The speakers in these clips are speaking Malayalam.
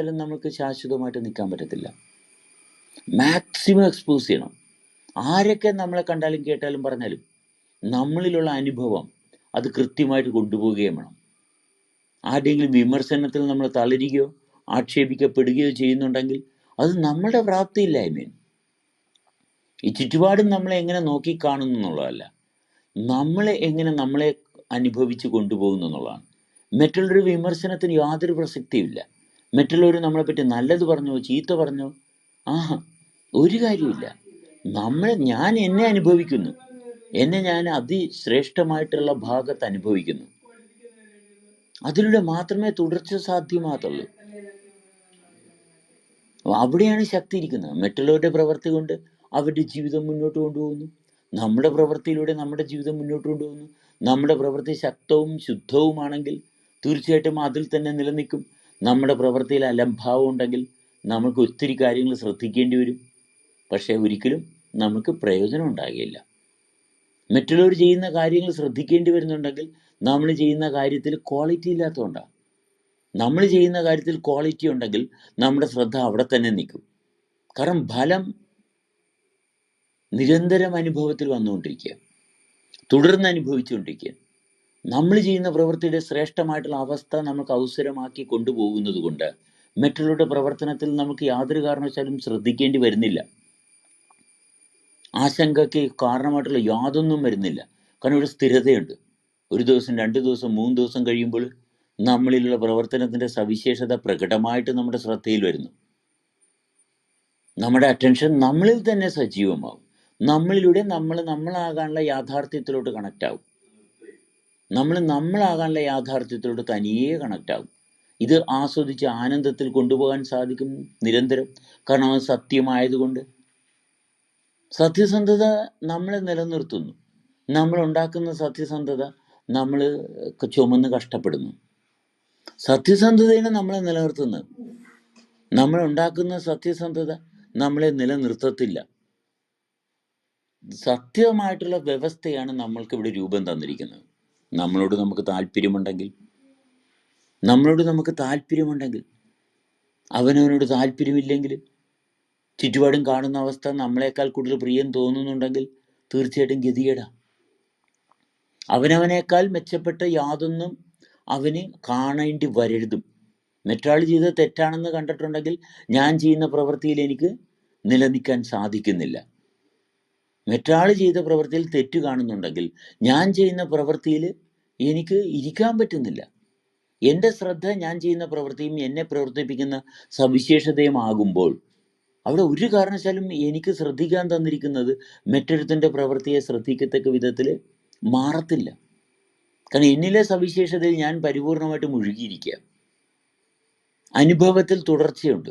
എന്തായാലും നമുക്ക് ശാശ്വതമായിട്ട് നിൽക്കാൻ പറ്റത്തില്ല. മാക്സിമം എക്സ്പോസ് ചെയ്യണം. ആരൊക്കെ നമ്മളെ കണ്ടാലും കേട്ടാലും പറഞ്ഞാലും നമ്മളിലുള്ള അനുഭവം അത് കൃത്യമായിട്ട് കൊണ്ടുപോവുകയും വേണം. ആരുടെയെങ്കിലും വിമർശനത്തിൽ നമ്മൾ തളരുകയോ ആക്ഷേപിക്കപ്പെടുകയോ ചെയ്യുന്നുണ്ടെങ്കിൽ അത് നമ്മളുടെ പ്രാപ്തിയില്ലായ്മയാണ്. ഈ ചുറ്റുപാടും നമ്മളെ എങ്ങനെ നോക്കി കാണുന്നു എന്നുള്ളതല്ല. നമ്മളെ എങ്ങനെ നമ്മളെ അനുഭവിച്ച് കൊണ്ടുപോകുന്നു എന്നുള്ളതാണ്. മറ്റുള്ളൊരു വിമർശനത്തിന് യാതൊരു പ്രസക്തിയുമില്ല. മറ്റുള്ളവർ നമ്മളെപ്പറ്റി നല്ലത് പറഞ്ഞോ ചീത്ത പറഞ്ഞോ? ആ ഒരു കാര്യമില്ല നമ്മൾ ഞാൻ എന്നെ അനുഭവിക്കുന്നു. എന്നെ ഞാൻ അതിശ്രേഷ്ഠമായിട്ടുള്ള ഭാഗത്ത് അനുഭവിക്കുന്നു. അതിലൂടെ മാത്രമേ തുടർച്ച സാധ്യമാകത്തുള്ളൂ. അവിടെയാണ് ശക്തി ഇരിക്കുന്നത്. മറ്റുള്ളവരുടെ പ്രവൃത്തി കൊണ്ട് അവരുടെ ജീവിതം മുന്നോട്ട് കൊണ്ടുപോകുന്നു. നമ്മുടെ പ്രവൃത്തിയിലൂടെ നമ്മുടെ ജീവിതം മുന്നോട്ട് കൊണ്ടുപോകുന്നു. നമ്മുടെ പ്രവൃത്തി ശക്തവും ശുദ്ധവുമാണെങ്കിൽ തീർച്ചയായിട്ടും അതിൽ തന്നെ നിലനിൽക്കും. നമ്മുടെ പ്രവൃത്തിയിൽ അലംഭാവം ഉണ്ടെങ്കിൽ നമുക്ക് ഒത്തിരി കാര്യങ്ങൾ ശ്രദ്ധിക്കേണ്ടി വരും. പക്ഷേ ഒരിക്കലും നമുക്ക് പ്രയോജനം ഉണ്ടാകില്ല. മറ്റുള്ളവർ ചെയ്യുന്ന കാര്യങ്ങൾ ശ്രദ്ധിക്കേണ്ടി വരുന്നുണ്ടെങ്കിൽ നമ്മൾ ചെയ്യുന്ന കാര്യത്തിൽ ക്വാളിറ്റി ഇല്ലാത്തതുകൊണ്ടാണ്. നമ്മൾ ചെയ്യുന്ന കാര്യത്തിൽ ക്വാളിറ്റി ഉണ്ടെങ്കിൽ നമ്മുടെ ശ്രദ്ധ അവിടെ തന്നെ നിൽക്കും. കാരണം ഫലം നിരന്തരം അനുഭവത്തിൽ വന്നുകൊണ്ടിരിക്കുക തുടർന്ന് അനുഭവിച്ചുകൊണ്ടിരിക്കുക നമ്മൾ ചെയ്യുന്ന പ്രവൃത്തിയുടെ ശ്രേഷ്ഠമായിട്ടുള്ള അവസ്ഥ നമുക്ക് അവസരമാക്കി കൊണ്ടുപോകുന്നത് കൊണ്ട് മറ്റുള്ളവരുടെ പ്രവർത്തനത്തിൽ നമുക്ക് യാതൊരു കാരണവശാലും ശ്രദ്ധിക്കേണ്ടി വരുന്നില്ല. ആശങ്കയ്ക്ക് കാരണമായിട്ടുള്ള യാതൊന്നും വരുന്നില്ല. കാരണം ഇവിടെ സ്ഥിരതയുണ്ട്. ഒരു ദിവസം രണ്ട് ദിവസം മൂന്ന് ദിവസം കഴിയുമ്പോൾ നമ്മളിലുള്ള പ്രവർത്തനത്തിന്റെ സവിശേഷത പ്രകടമായിട്ട് നമ്മുടെ ശ്രദ്ധയിൽ വരുന്നു. നമ്മുടെ അറ്റൻഷൻ നമ്മളിൽ തന്നെ സജീവമാവും നമ്മളിലൂടെ നമ്മൾ നമ്മളാകാനുള്ള യാഥാർത്ഥ്യത്തിലോട്ട് കണക്റ്റ് ആവും. നമ്മൾ നമ്മളാകാനുള്ള യാഥാർത്ഥ്യത്തിലൂടെ തനിയെ കണക്റ്റ് ആകും. ഇത് ആസ്വദിച്ച് ആനന്ദത്തിൽ കൊണ്ടുപോകാൻ സാധിക്കും നിരന്തരം. കാരണം അത് സത്യമായതുകൊണ്ട്. സത്യസന്ധത നമ്മളെ നിലനിർത്തുന്നു. നമ്മൾ ഉണ്ടാക്കുന്ന സത്യസന്ധത നമ്മൾ ചുമന്ന് കഷ്ടപ്പെടുന്നു. സത്യസന്ധതയാണ് നമ്മളെ നിലനിർത്തുന്നത്. നമ്മൾ ഉണ്ടാക്കുന്ന സത്യസന്ധത നമ്മളെ നിലനിർത്തത്തില്ല. സത്യമായിട്ടുള്ള വ്യവസ്ഥയാണ് നമ്മൾക്ക് ഇവിടെ രൂപം തന്നിരിക്കുന്നത്. നമ്മളോട് നമുക്ക് താല്പര്യമുണ്ടെങ്കിൽ നമ്മളോട് നമുക്ക് താല്പര്യമുണ്ടെങ്കിൽ അവനവനോട് താല്പര്യമില്ലെങ്കിൽ ചുറ്റുപാടും കാണുന്ന അവസ്ഥ നമ്മളെക്കാൾ കൂടുതൽ പ്രിയം തോന്നുന്നുണ്ടെങ്കിൽ തീർച്ചയായിട്ടും ഗതികേടാ. അവനവനേക്കാൾ മെച്ചപ്പെട്ട യാതൊന്നും അവന് കാണേണ്ടി വരരുതും. മറ്റൊരാൾ ചെയ്തത് തെറ്റാണെന്ന് കണ്ടിട്ടുണ്ടെങ്കിൽ ഞാൻ ചെയ്യുന്ന പ്രവൃത്തിയിൽ എനിക്ക് നിലനിൽക്കാൻ സാധിക്കുന്നില്ല. മറ്റൊരാൾ ചെയ്ത പ്രവൃത്തിയിൽ തെറ്റ് കാണുന്നുണ്ടെങ്കിൽ ഞാൻ ചെയ്യുന്ന പ്രവൃത്തിയിൽ എനിക്ക് ഇരിക്കാൻ പറ്റുന്നില്ല. എന്റെ ശ്രദ്ധ ഞാൻ ചെയ്യുന്ന പ്രവൃത്തിയും എന്നെ പ്രവർത്തിപ്പിക്കുന്ന സവിശേഷതയും ആകുമ്പോൾ അവിടെ ഒരു കാരണവശാലും എനിക്ക് ശ്രദ്ധിക്കാൻ തന്നിരിക്കുന്നത് മറ്റൊരുത്തന്റെ പ്രവൃത്തിയെ ശ്രദ്ധിക്കത്തക്ക വിധത്തിൽ മാറത്തില്ല. കാരണം എന്നിലെ സവിശേഷതയിൽ ഞാൻ പരിപൂർണമായിട്ട് മുഴുകിയിരിക്കുക. അനുഭവത്തിൽ തുടർച്ചയുണ്ട്.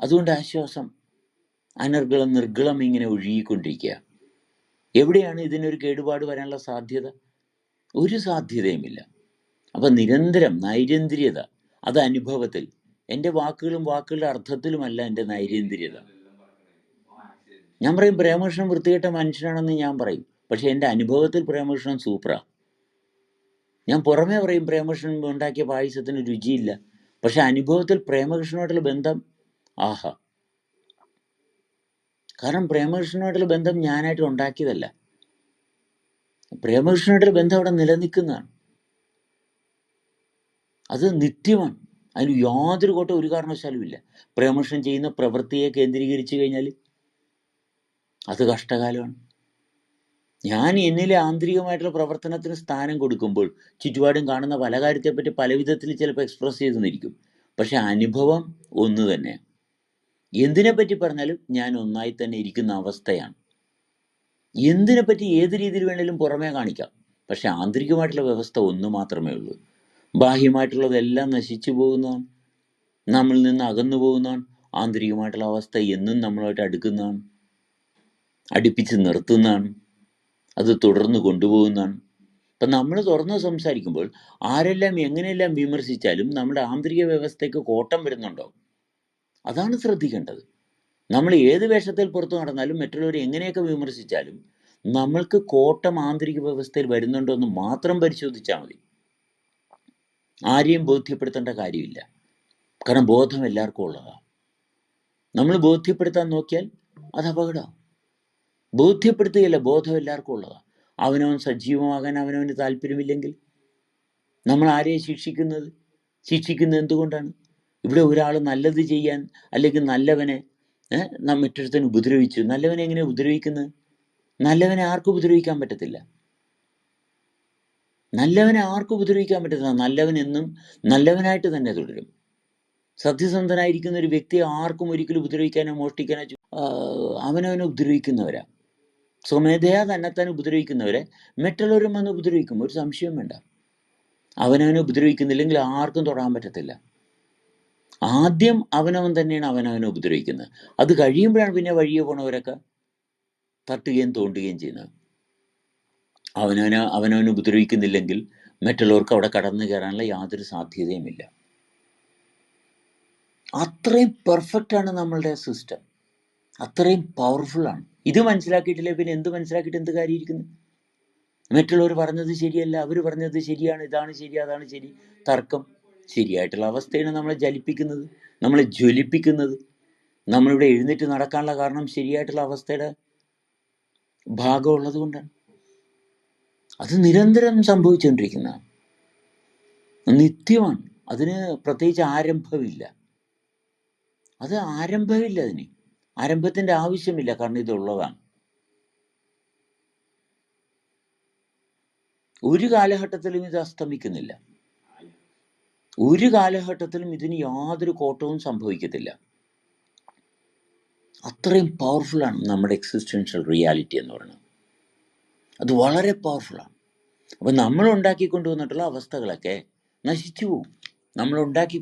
അതുകൊണ്ട് ആശ്വാസം അനർഗളം നിർഗളം ഇങ്ങനെ ഒഴുകിക്കൊണ്ടിരിക്കുക. എവിടെയാണ് ഇതിനൊരു കേടുപാട് വരാനുള്ള സാധ്യത? ഒരു സാധ്യതയുമില്ല. അപ്പം നിരന്തരം നൈരന്തര്യത അത് അനുഭവത്തിൽ. എന്റെ വാക്കുകളും വാക്കുകളുടെ അർത്ഥത്തിലുമല്ല എന്റെ നൈരന്തര്യത ഞാൻ പറയും പ്രേമകൃഷ്ണൻ വൃത്തികെട്ട മനുഷ്യനാണെന്ന് ഞാൻ പറയും. പക്ഷെ എന്റെ അനുഭവത്തിൽ പ്രേമകൃഷ്ണൻ സൂപ്പറാ ഞാൻ പുറമേ പറയും പ്രേമകൃഷ്ണൻ ഉണ്ടാക്കിയ പായസത്തിന് രുചിയില്ല. പക്ഷെ അനുഭവത്തിൽ പ്രേമകൃഷ്ണനുമായിട്ടുള്ള ബന്ധം? ആഹാ. കാരണം പ്രേമകൃഷ്ണനുമായിട്ടുള്ള ബന്ധം ഞാനായിട്ട് ഉണ്ടാക്കിയതല്ല. പ്രേമകൃഷ്ണനുമായിട്ടുള്ള ബന്ധം അവിടെ നിലനിൽക്കുന്നതാണ്. അത് നിത്യമാണ്. അതിന് യാതൊരു കോട്ടം ഒരു കാരണവശാലും ഇല്ല. പ്രേമകൃഷ്ണൻ ചെയ്യുന്ന പ്രവൃത്തിയെ കേന്ദ്രീകരിച്ചു കഴിഞ്ഞാൽ അത് കഷ്ടകാലമാണ്. ഞാൻ എന്നിലെ ആന്തരികമായിട്ടുള്ള പ്രവർത്തനത്തിന് സ്ഥാനം കൊടുക്കുമ്പോൾ ചുറ്റുപാടും കാണുന്ന പല കാര്യത്തെപ്പറ്റി പല വിധത്തിൽ ചിലപ്പോൾ എക്സ്പ്രസ് ചെയ്തു നിന്നിരിക്കും പക്ഷെ അനുഭവം ഒന്ന് തന്നെ എന്തിനെ പറ്റി പറഞ്ഞാലും ഞാൻ ഒന്നായി തന്നെ ഇരിക്കുന്ന അവസ്ഥയാണ്. എന്തിനെ പറ്റി ഏത് രീതിയിൽ വേണേലും പുറമേ കാണിക്കാം. പക്ഷെ ആന്തരികമായിട്ടുള്ള വ്യവസ്ഥ ഒന്ന് മാത്രമേ ഉള്ളൂ. ബാഹ്യമായിട്ടുള്ളതെല്ലാം നശിച്ചു പോകുന്നതാണ്. നമ്മളിൽ നിന്ന് അകന്നു പോകുന്നതാണ്. ആന്തരികമായിട്ടുള്ള അവസ്ഥ എന്നും നമ്മളുമായിട്ട് അടുക്കുന്നതാണ്. അടുപ്പിച്ച് നിർത്തുന്നതാണ്. അത് തുടർന്ന് കൊണ്ടുപോകുന്നതാണ്. അപ്പം നമ്മൾ തുറന്ന് സംസാരിക്കുമ്പോൾ ആരെല്ലാം എങ്ങനെയെല്ലാം വിമർശിച്ചാലും നമ്മുടെ ആന്തരിക വ്യവസ്ഥയ്ക്ക് കോട്ടം വരുന്നുണ്ടോ അതാണ് ശ്രദ്ധിക്കേണ്ടത്. നമ്മൾ ഏത് വേഷത്തിൽ പുറത്തു നടന്നാലും മറ്റുള്ളവരെ എങ്ങനെയൊക്കെ വിമർശിച്ചാലും നമ്മൾക്ക് കോട്ടം ആന്തരിക വ്യവസ്ഥയിൽ വരുന്നുണ്ടോ എന്ന് മാത്രം പരിശോധിച്ചാൽ മതി. ആരെയും ബോധ്യപ്പെടുത്തേണ്ട കാര്യമില്ല. കാരണം ബോധം എല്ലാവർക്കും ഉള്ളതാണ് നമ്മൾ ബോധ്യപ്പെടുത്താൻ നോക്കിയാൽ അത് അപകടമാണ് ബോധ്യപ്പെടുത്തുകയല്ല ബോധം എല്ലാവർക്കും ഉള്ളതാണ് അവനവൻ സജീവമാകാൻ അവനവന് താല്പര്യമില്ലെങ്കിൽ നമ്മൾ ആരെയും ശിക്ഷിക്കുന്നത്? ശിക്ഷിക്കുന്നത് എന്തുകൊണ്ടാണ്? ഇവിടെ ഒരാൾ നല്ലത് ചെയ്യാൻ അല്ലെങ്കിൽ നല്ലവനെ നാം മറ്റൊരുത്തൻ ഉപദ്രവിച്ചു. നല്ലവനെ എങ്ങനെ ഉപദ്രവിക്കുന്നത് നല്ലവനെ ആർക്കും ഉപദ്രവിക്കാൻ പറ്റത്തില്ല? നല്ലവനെ ആർക്കും ഉപദ്രവിക്കാൻ പറ്റത്തില്ല? നല്ലവൻ എന്നും നല്ലവനായിട്ട് തന്നെ തുടരും. സത്യസന്ധനായിരിക്കുന്ന ഒരു വ്യക്തിയെ ആർക്കും ഒരിക്കലും ഉപദ്രവിക്കാനോ മോഷ്ടിക്കാനോ അവനവനെ ഉപദ്രവിക്കുന്നവരാ. സ്വമേധയാ തന്നെത്താൻ ഉപദ്രവിക്കുന്നവരെ മറ്റുള്ളവരും വന്ന് ഉപദ്രവിക്കും. ഒരു സംശയം വേണ്ട. അവനവനെ ഉപദ്രവിക്കുന്നില്ലെങ്കിൽ ആർക്കും തൊടാൻ പറ്റത്തില്ല. ആദ്യം അവനവൻ തന്നെയാണ് അവനവനെ ഉപദ്രവിക്കുന്നത്. അത് കഴിയുമ്പോഴാണ് പിന്നെ വഴിയെ പോണവരൊക്കെ തട്ടുകയും തോണ്ടുകയും ചെയ്യുന്നത്. അവനവനെ അവനവനെ ഉപദ്രവിക്കുന്നില്ലെങ്കിൽ മറ്റുള്ളവർക്ക് അവിടെ കടന്നു കയറാനുള്ള യാതൊരു സാധ്യതയുമില്ല. അത്രയും പെർഫെക്റ്റ് ആണ് നമ്മളുടെ സിസ്റ്റം അത്രയും പവർഫുള്ളാണ് ഇത് മനസ്സിലാക്കിയിട്ടില്ലേ? പിന്നെ എന്ത് മനസ്സിലാക്കിയിട്ട് എന്ത് കാര്യമായിരിക്കുന്നു? മറ്റുള്ളവർ പറഞ്ഞത് ശരിയല്ല അവർ പറഞ്ഞത് ശരിയാണ് ഇതാണ് ശരി അതാണ് ശരി തർക്കം. ശരിയായിട്ടുള്ള അവസ്ഥയാണ് നമ്മളെ ജലിപ്പിക്കുന്നത് നമ്മളെ ജ്വലിപ്പിക്കുന്നത്. നമ്മളിവിടെ എഴുന്നേറ്റ് നടക്കാനുള്ള കാരണം ശരിയായിട്ടുള്ള അവസ്ഥയുടെ ഭാഗമുള്ളത് കൊണ്ടാണ്. അത് നിരന്തരം സംഭവിച്ചുകൊണ്ടിരിക്കുന്നതാണ് നിത്യമാണ്. അതിന് പ്രത്യേകിച്ച് ആരംഭമില്ല. അത് ആരംഭമില്ല അതിന്. ആരംഭത്തിന്റെ ആവശ്യമില്ല. കാരണം ഇതുള്ളതാണ്. ഒരു കാലഘട്ടത്തിലും ഇത് അസ്തമിക്കുന്നില്ല. ഒരു കാലഘട്ടത്തിലും ഇതിന് യാതൊരു കോട്ടവും സംഭവിക്കത്തില്ല. അത്രയും പവർഫുള്ളാണ് നമ്മുടെ എക്സിസ്റ്റൻഷ്യൽ റിയാലിറ്റി എന്ന് പറയുന്നത്. അത് വളരെ പവർഫുള്ളാണ് അപ്പം നമ്മൾ ഉണ്ടാക്കി കൊണ്ടുവന്നിട്ടുള്ള അവസ്ഥകളൊക്കെ നശിച്ചു പോകും. നമ്മൾ ഉണ്ടാക്കി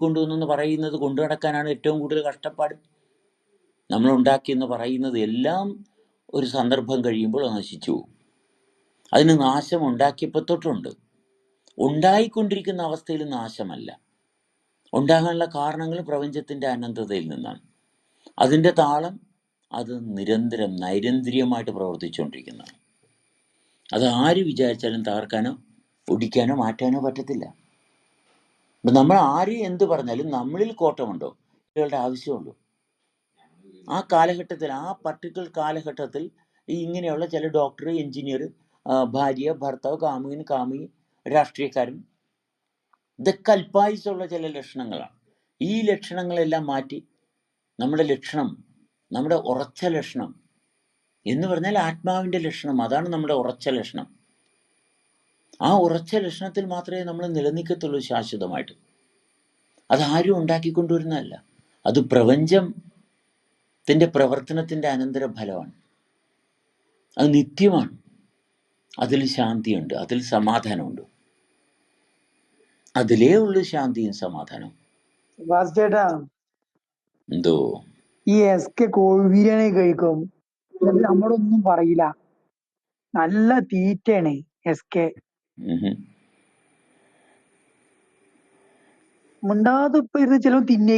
പറയുന്നത് കൊണ്ടു നടക്കാനാണ് ഏറ്റവും കൂടുതൽ കഷ്ടപ്പാട്. നമ്മൾ ഉണ്ടാക്കിയെന്ന് പറയുന്നത് എല്ലാം ഒരു സന്ദർഭം കഴിയുമ്പോൾ നശിച്ചു പോകും. അതിന് നാശം ഉണ്ടാക്കിയപ്പോൾ തൊട്ടുണ്ട്. ഉണ്ടായിക്കൊണ്ടിരിക്കുന്ന അവസ്ഥയിൽ നാശമല്ല. ഉണ്ടാകാനുള്ള കാരണങ്ങൾ പ്രപഞ്ചത്തിന്റെ അനന്തതയിൽ നിന്നാണ്. അതിന്റെ താളം അത് നിരന്തരം നൈരന്തര്യമായിട്ട് പ്രവർത്തിച്ചുകൊണ്ടിരിക്കുന്നതാണ്. അത് ആര് വിചാരിച്ചാലും തകർക്കാനോ ഒടിക്കാനോ മാറ്റാനോ പറ്റത്തില്ല. അപ്പം നമ്മൾ ആര് എന്ത് പറഞ്ഞാലും നമ്മളിൽ കോട്ടമുണ്ടോ? കുട്ടികളുടെ ആവശ്യമുള്ളൂ. ആ കാലഘട്ടത്തിൽ ആ പർട്ടിക്കുലർ കാലഘട്ടത്തിൽ ഇങ്ങനെയുള്ള ചില ഡോക്ടർ എഞ്ചിനീയർ ഭാര്യ ഭർത്താവ് കാമുകൻ കാമുകി രാഷ്ട്രീയക്കാരൻ ഇതൊക്കെ അല്പായുസുള്ള ചില ലക്ഷണങ്ങളാണ്. ഈ ലക്ഷണങ്ങളെല്ലാം മാറ്റി നമ്മുടെ ലക്ഷണം നമ്മുടെ ഉറച്ച ലക്ഷണം എന്ന് പറഞ്ഞാൽ ആത്മാവിന്റെ ലക്ഷണം. അതാണ് നമ്മുടെ ഉറച്ച ലക്ഷണം. ആ ഉറച്ച ലക്ഷണത്തിൽ മാത്രമേ നമ്മൾ നിലനിൽക്കത്തുള്ളൂ ശാശ്വതമായിട്ട്. അത് ഉണ്ടാക്കിക്കൊണ്ടുവരുന്നതല്ല. അത് പ്രപഞ്ചത്തിന്റെ പ്രവർത്തനത്തിന്റെ അനന്തര ഫലമാണ് അത് നിത്യമാണ്. അതിൽ ശാന്തിയുണ്ട് അതിൽ സമാധാനമുണ്ട്. അതിലേ ഉള്ളു ശാന്തിയും സമാധാനവും. ചേട്ടാ എന്തോ? ഈ എസ് കെ കോഴി ബിരിയാണി കഴിക്കും. നമ്മളൊന്നും പറയില്ല. നല്ല തീറ്റയാണ് എസ് കെ. മിണ്ടാതെ ഇപ്പൊ ഇരുന്ന് ചിലവ് തിന്നേ